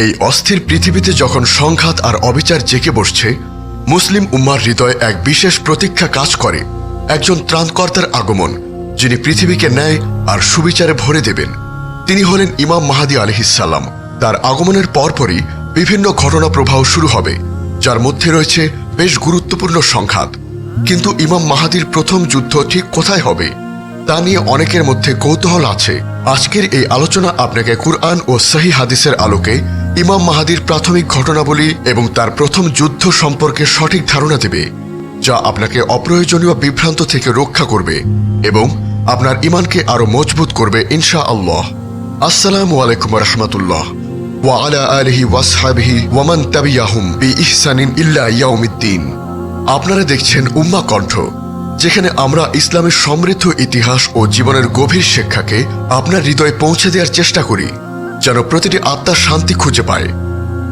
এই অস্থির পৃথিবীতে যখন সংঘাত আর অবিচার জেকে বসছে, মুসলিম উম্মার হৃদয়ে এক বিশেষ প্রতীক্ষা কাজ করে, একজন ত্রাণকর্তার আগমন, যিনি পৃথিবীকে ন্যায় আর সুবিচারে ভরে দেবেন। তিনি হলেন ইমাম মাহাদি আলহিসাল্লাম তার আগমনের পরপরই বিভিন্ন ঘটনা প্রবাহ শুরু হবে, যার মধ্যে রয়েছে বেশ গুরুত্বপূর্ণ সংঘাত। কিন্তু ইমাম মাহাদির প্রথম যুদ্ধ ঠিক কোথায় হবে, তা নিয়ে অনেকের মধ্যে কৌতূহল আছে। আজকের এই আলোচনা আপনাকে কুরআন ও সহি হাদিসের আলোকে ইমাম মাহাদির প্রাথমিক ঘটনাবলী এবং তার প্রথম যুদ্ধ সম্পর্কে সঠিক ধারণা দেবে, যা আপনাকে অপ্রয়োজনীয় বিভ্রান্ত থেকে রক্ষা করবে এবং আপনার ইমানকে আরও মজবুত করবে ইনশা আল্লাহ আসসালামু আলাইকুম রহমতুল্লাহ। ওয়ামান আপনারা দেখছেন উম্মা কণ্ঠ, যেখানে আমরা ইসলামের সমৃদ্ধ ইতিহাস ও জীবনের গভীর শিক্ষাকে আপনার হৃদয়ে পৌঁছে দেওয়ার চেষ্টা করি। যেন প্রতিটি আত্মার শান্তি খুঁজে পায়।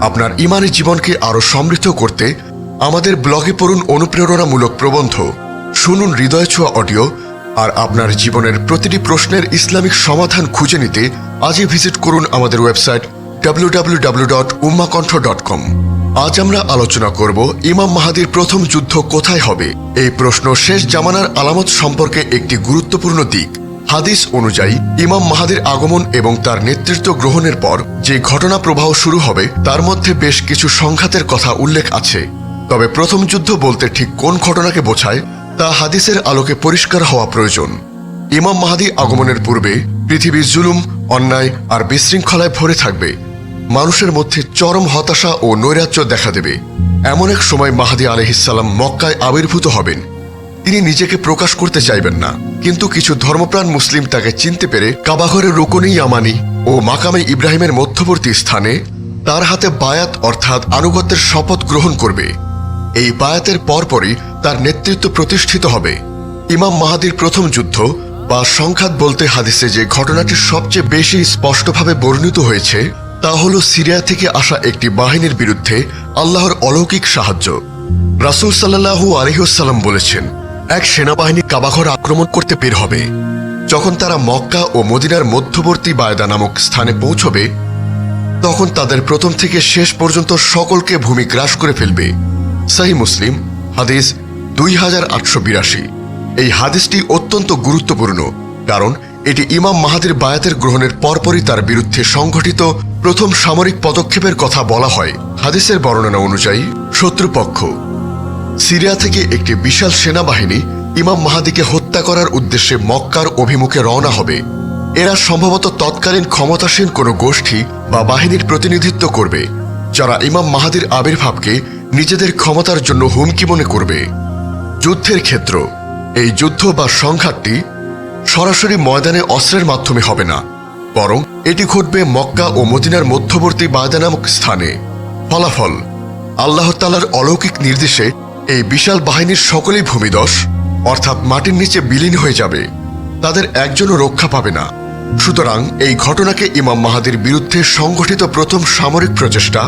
আপনার ইমানের জীবনকে আরও সমৃদ্ধ করতে আমাদের ব্লগে পড়ুন অনুপ্রেরণামূলক প্রবন্ধ, শুনুন হৃদয় ছোঁয়া অডিও, আর আপনার জীবনের প্রতিটি প্রশ্নের ইসলামিক সমাধান খুঁজে নিতে আজই ভিজিট করুন আমাদের ওয়েবসাইট www.ummakontho.com আজ আমরা আলোচনা করব ইমাম মাহাদির প্রথম যুদ্ধ কোথায় হবে? এই প্রশ্ন শেষ জামানার আলামত সম্পর্কে একটি গুরুত্বপূর্ণ দিক। হাদিস অনুযায়ী, ইমাম মাহাদির আগমন এবং তার নেতৃত্ব গ্রহণের পর যে ঘটনা প্রবাহ শুরু হবে, তার মধ্যে বেশ কিছু সংঘাতের কথা উল্লেখ আছে। তবে প্রথম যুদ্ধ বলতে ঠিক কোন ঘটনাকে বোঝায়, তা হাদিসের আলোকে পরিষ্কার হওয়া প্রয়োজন। ইমাম মাহাদি আগমনের পূর্বে পৃথিবীর জুলুম, অন্যায় আর বিশৃঙ্খলায় ভরে থাকবে। মানুষের মধ্যে চরম হতাশা ও নৈরাজ্য দেখা দেবে। এমন এক সময় মাহাদি আলহিসাল্লাম মক্কায় আবির্ভূত হবেন। তিনি নিজেকে প্রকাশ করতে চাইবেন না। কিন্তু কিছু ধর্মপ্রাণ মুসলিম তাকে চিনতে পেরে কাবাঘরের রুকনি ইয়ামানি ও মাকামে ইব্রাহিমের মধ্যবর্তী স্থানে তার হাতে বায়াত অর্থাৎ আনুগত্যের শপথ গ্রহণ করবে। এই বায়াতের পরপরই তার নেতৃত্ব প্রতিষ্ঠিত হবে। ইমাম মাহাদির প্রথম যুদ্ধ বা সংঘাত বলতে হাদিসে যে ঘটনাটি সবচেয়ে বেশি স্পষ্টভাবে বর্ণিত হয়েছে, তা হল সিরিয়া থেকে আসা একটি বাহিনীর বিরুদ্ধে আল্লাহর অলৌকিক সাহায্য। রাসুল সাল্লাহু আলহিউসাল্লাম বলেছেন এক সেনাবাহিনী কাবাঘর আক্রমণ করতে বের হবে। যখন তারা মক্কা ও মদিনার মধ্যবর্তী বায়দা নামক স্থানে পৌঁছবে, তখন তাদের প্রথম থেকে শেষ পর্যন্ত সকলকে ভূমি গ্রাস করে ফেলবে। সাহি মুসলিম, হাদিস দুই হাজার আটশো বিরাশি। এই হাদিসটি অত্যন্ত গুরুত্বপূর্ণ, কারণ এটি ইমাম মাহাদির বায়াতের গ্রহণের পরপরই তার বিরুদ্ধে সংঘটিত প্রথম সামরিক পদক্ষেপের কথা বলা হয়। হাদিসের বর্ণনা অনুযায়ী, শত্রুপক্ষ। সিরিয়া থেকে একটি বিশাল সেনাবাহিনী ইমাম মাহাদিকে হত্যা করার উদ্দেশ্যে মক্কার অভিমুখে রওনা হবে। এরা সম্ভবত তৎকালীন ক্ষমতাসীন কোনো গোষ্ঠী বা বাহিনীর প্রতিনিধিত্ব করবে, যারা ইমাম মাহাদির আবির্ভাবকে নিজেদের ক্ষমতার জন্য হুমকি মনে করবে। যুদ্ধের ক্ষেত্র, এই যুদ্ধ বা সংঘাতটি সরাসরি ময়দানে অস্ত্রের মাধ্যমে হবে না, বরং এটি ঘটবে মক্কা ও মদিনার মধ্যবর্তী বায়দা নামক স্থানে। ফলাফল, আল্লাহ তালার অলৌকিক নির্দেশে এই বিশাল বাহিনীর সকলেই ভূমিদশ অর্থাৎ মাটির নিচে বিলীন হয়ে যাবে। তাদের একজনও রক্ষা পাবে না। সুতরাং এই ঘটনাকে ইমাম মাহাদির বিরুদ্ধে সংগঠিত প্রথম সামরিক প্রচেষ্টা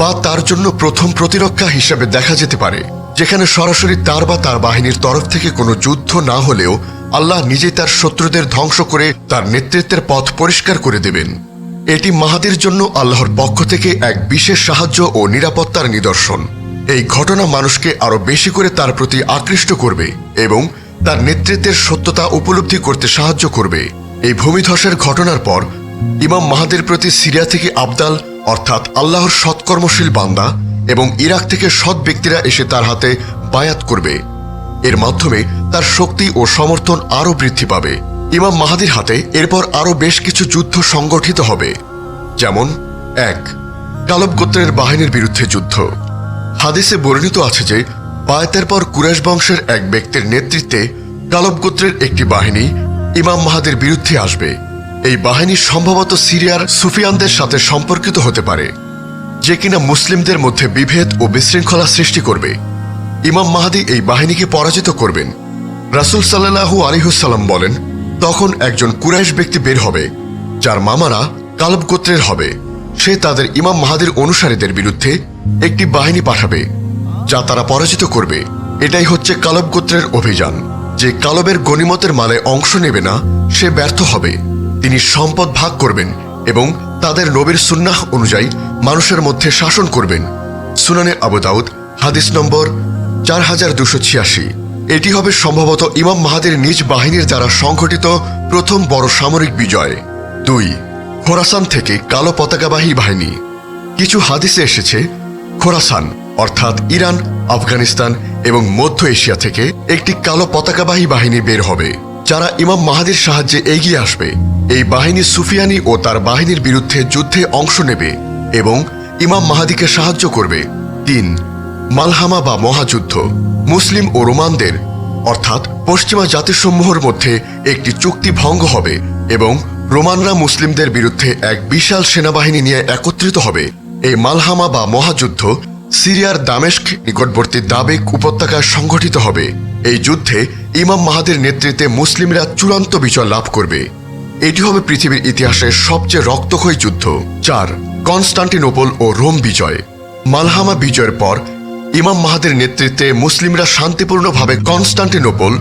বা তার জন্য প্রথম প্রতিরক্ষা হিসেবে দেখা যেতে পারে, যেখানে সরাসরি তার বা তার বাহিনীর তরফ থেকে কোনো যুদ্ধ না হলেও আল্লাহ নিজেই তার শত্রুদের ধ্বংস করে তার নেতৃত্বের পথ পরিষ্কার করে দেবেন। এটি মাহাদির জন্য আল্লাহর পক্ষ থেকে এক বিশেষ সাহায্য ও নিরাপত্তার নিদর্শন। এই ঘটনা মানুষকে আরও বেশি করে তার প্রতি আকৃষ্ট করবে এবং তার নেতৃত্বের সত্যতা উপলব্ধি করতে সাহায্য করবে। এই ভূমিধসের ঘটনার পর ইমাম মাহাদের প্রতি সিরিয়া থেকে আবদাল, অর্থাৎ আল্লাহর সৎকর্মশীল বান্দা এবং ইরাক থেকে সৎ ব্যক্তিরা এসে তার হাতে বায়াত করবে। এর মাধ্যমে তার শক্তি ও সমর্থন আরও বৃদ্ধি পাবে। ইমাম মাহাদির হাতে এরপর আরও বেশ কিছু যুদ্ধ সংগঠিত হবে। যেমন, এক কালব গোত্রের বাহিনীর বিরুদ্ধে যুদ্ধ। হাদিসে বর্ণিত আছে যে বায়াতের পর কুরাইশ বংশের এক ব্যক্তির নেতৃত্বে কালব গোত্রের একটি বাহিনী ইমাম মাহাদের বিরুদ্ধে আসবে। এই বাহিনী সম্ভবত সিরিয়ার সুফিয়ানদের সাথে সম্পর্কিত হতে পারে, যে কিনা মুসলিমদের মধ্যে বিভেদ ও বিশৃঙ্খলা সৃষ্টি করবে। ইমাম মাহাদি এই বাহিনীকে পরাজিত করবেন। রাসুল সাল্লাহু আলিহুসাল্লাম বলেন, তখন একজন কুরাইশ ব্যক্তি বের হবে, যার মামারা কালব গোত্রের হবে। সে তাদের ইমাম মাহাদির অনুসারীদের বিরুদ্ধে একটি বাহিনী পাঠাবে, যা তারা পরাজিত করবে। এটাই হচ্ছে কালব গোত্রের অভিযান। যে কালবের গণিমতের মালে অংশ নেবে না, সে ব্যর্থ হবে। তিনি সম্পদ ভাগ করবেন এবং তাদের নবীর সুন্নাহ অনুযায়ী মানুষের মধ্যে শাসন করবেন। সুনানে আবু দাউদ, হাদিস নম্বর চার হাজার দুশো ছিয়াশি। এটি হবে সম্ভবত ইমাম মাহাদের নিজ বাহিনীর দ্বারা সংঘটিত প্রথম বড় সামরিক বিজয়। দুই খোরাসান থেকে কালো পতাকাবাহী বাহিনী। কিছু হাদিসে এসেছে, খোরাসান অর্থাৎ ইরান, আফগানিস্তান এবং মধ্য এশিয়া থেকে একটি কালো পতাকাবাহী বাহিনী বের হবে। যারা ইমাম মাহাদির সাহায্যে এগিয়ে আসবে, এই বাহিনী সুফিয়ানি ও তার বাহিনীর বিরুদ্ধে যুদ্ধে অংশ নেবে এবং ইমাম মাহাদিকে সাহায্য করবে। তিন, মালহামা বা মহাযুদ্ধ, মুসলিম ও রোমানদের, অর্থাৎ পশ্চিমা জাতিসমূহের মধ্যে একটি চুক্তি ভঙ্গ হবে এবং রোমানরা মুসলিমদের বিরুদ্ধে এক বিশাল সেনাবাহিনী নিয়ে একত্রিত হবে। এই মালহামা বা মহাযুদ্ধ সিরিয়ার দামেস্ক নিকটবর্তী দাবেক উপত্যকায় সংঘটিত হবে। এই যুদ্ধে ইমাম মাহাদের নেতৃত্বে মুসলিমরা চূড়ান্ত বিজয় লাভ করবে। এটি হবে পৃথিবীর ইতিহাসের সবচেয়ে রক্তক্ষয়ী যুদ্ধ চার কনস্টান্টিনোপল ও রোম বিজয়। মালহামা বিজয়ের পর ইমাম মাহাদের নেতৃত্বে মুসলিমরা শান্তিপূর্ণভাবে কনস্টান্টিনোপল,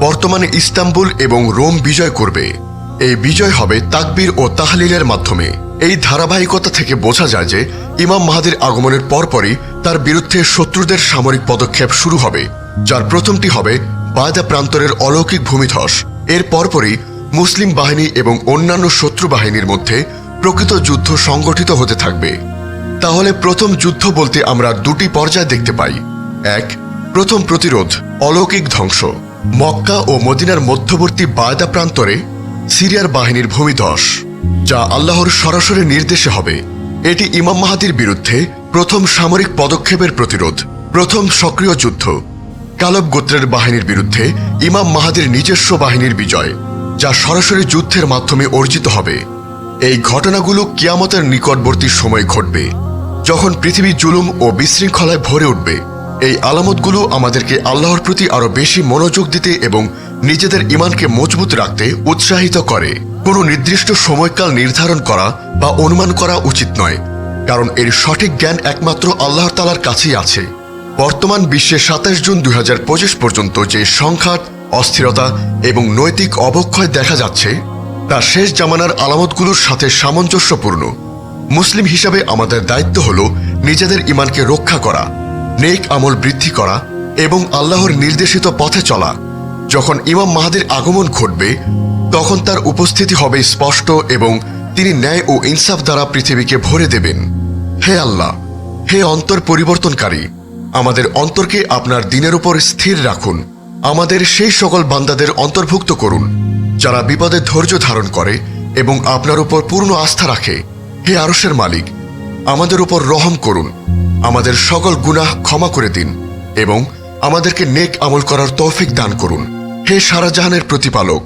বর্তমানে ইস্তাম্বুল এবং রোম বিজয় করবে। এই বিজয় হবে তাকবীর ও তাহলিলের মাধ্যমে। এই ধারাবাহিকতা থেকে বোঝা যায় যে ইমাম মাহাদের আগমনের পরপরই তার বিরুদ্ধে শত্রুদের সামরিক পদক্ষেপ শুরু হবে, যার প্রথমটি হবে বায়দা প্রান্তরের অলৌকিক ভূমিধস। এর পরপরই মুসলিম বাহিনী এবং অন্যান্য শত্রু বাহিনীর মধ্যে প্রকৃত যুদ্ধ সংগঠিত হতে থাকবে। তাহলে প্রথম যুদ্ধ বলতে আমরা দুটি পর্যায় দেখতে পাই। এক, প্রথম প্রতিরোধ, অলৌকিক ধ্বংস। মক্কা ও মদিনার মধ্যবর্তী বায়দা প্রান্তরে সিরিয়ার বাহিনীর ভূমিধস, যা আল্লাহর সরাসরি নির্দেশে হবে। এটি ইমাম মাহাদির বিরুদ্ধে প্রথম সামরিক পদক্ষেপের প্রতিরোধ, প্রথম সক্রিয় যুদ্ধ। কালব গোত্রের বাহিনীর বিরুদ্ধে ইমাম মাহাদির নিজস্ব বাহিনীর বিজয়, যা সরাসরি যুদ্ধের মাধ্যমে অর্জিত হবে। এই ঘটনাগুলো কিয়ামতের নিকটবর্তী সময় ঘটবে, যখন পৃথিবী জুলুম ও বিশৃঙ্খলায় ভরে উঠবে। এই আলামতগুলো আমাদেরকে আল্লাহর প্রতি আরও বেশি মনোযোগ দিতে এবং নিজেদের ইমানকে মজবুত রাখতে উৎসাহিত করে। কোনো নির্দিষ্ট সময়কাল নির্ধারণ করা বা অনুমান করা উচিত নয়, কারণ এর সঠিক জ্ঞান একমাত্র আল্লাহর তালার কাছেই আছে। বর্তমান বিশ্বে সাতাশ জুন দু হাজার পঁচিশ পর্যন্ত যে সংঘাত, অস্থিরতা এবং নৈতিক অবক্ষয় দেখা যাচ্ছে, তা শেষ জামানার আলামতগুলোর সাথে সামঞ্জস্যপূর্ণ। মুসলিম হিসাবে আমাদের দায়িত্ব হল নিজেদের ইমানকে রক্ষা করা, নেক আমল বৃদ্ধি করা এবং আল্লাহর নির্দেশিত পথে চলা। যখন ইমাম মাহাদের আগমন ঘটবে, তখন তার উপস্থিতি হবে স্পষ্ট এবং তিনি ন্যায় ও ইনসাফ দ্বারা পৃথিবীকে ভরে দেবেন। হে আল্লাহ, হে অন্তর পরিবর্তনকারী, আমাদের অন্তরকে আপনার দিনের উপর স্থির রাখুন। আমাদের সেই সকল বান্দাদের অন্তর্ভুক্ত করুন, যারা বিপদে ধৈর্য ধারণ করে এবং আপনার উপর পূর্ণ আস্থা রাখে। হে আরসের মালিক, আমাদের উপর রহম করুন। আমাদের সকল গুনাহ ক্ষমা করে দিন এবং আমাদেরকে নেক আমল করার তৌফিক দান করুন। হে সারাজাহানের প্রতিপালক,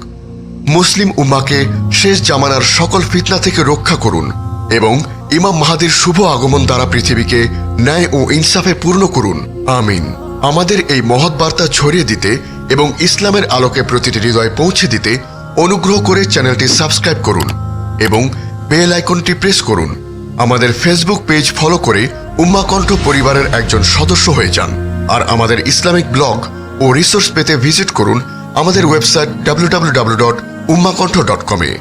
মুসলিম উম্মাকে শেষ জামানার সকল ফিতনা থেকে রক্ষা করুন এবং ইমাম মাহাদির শুভ আগমন দ্বারা পৃথিবীকে ন্যায় ও ইনসাফে পূর্ণ করুন। আমিন। আমাদের এই মহৎ বার্তা ছড়িয়ে দিতে এবং ইসলামের আলোকে প্রতিটি হৃদয়ে পৌঁছে দিতে অনুগ্রহ করে চ্যানেলটি সাবস্ক্রাইব করুন এবং বেল আইকনটি প্রেস করুন। আমাদের ফেসবুক পেজ ফলো করে উম্মাকণ্ঠ পরিবারের একজন সদস্য হয়ে যান। আর আমাদের ইসলামিক ব্লগ ও রিসোর্স পেতে ভিজিট করুন আমাদের website W W W dot উম্মাকণ্ঠ dot কমে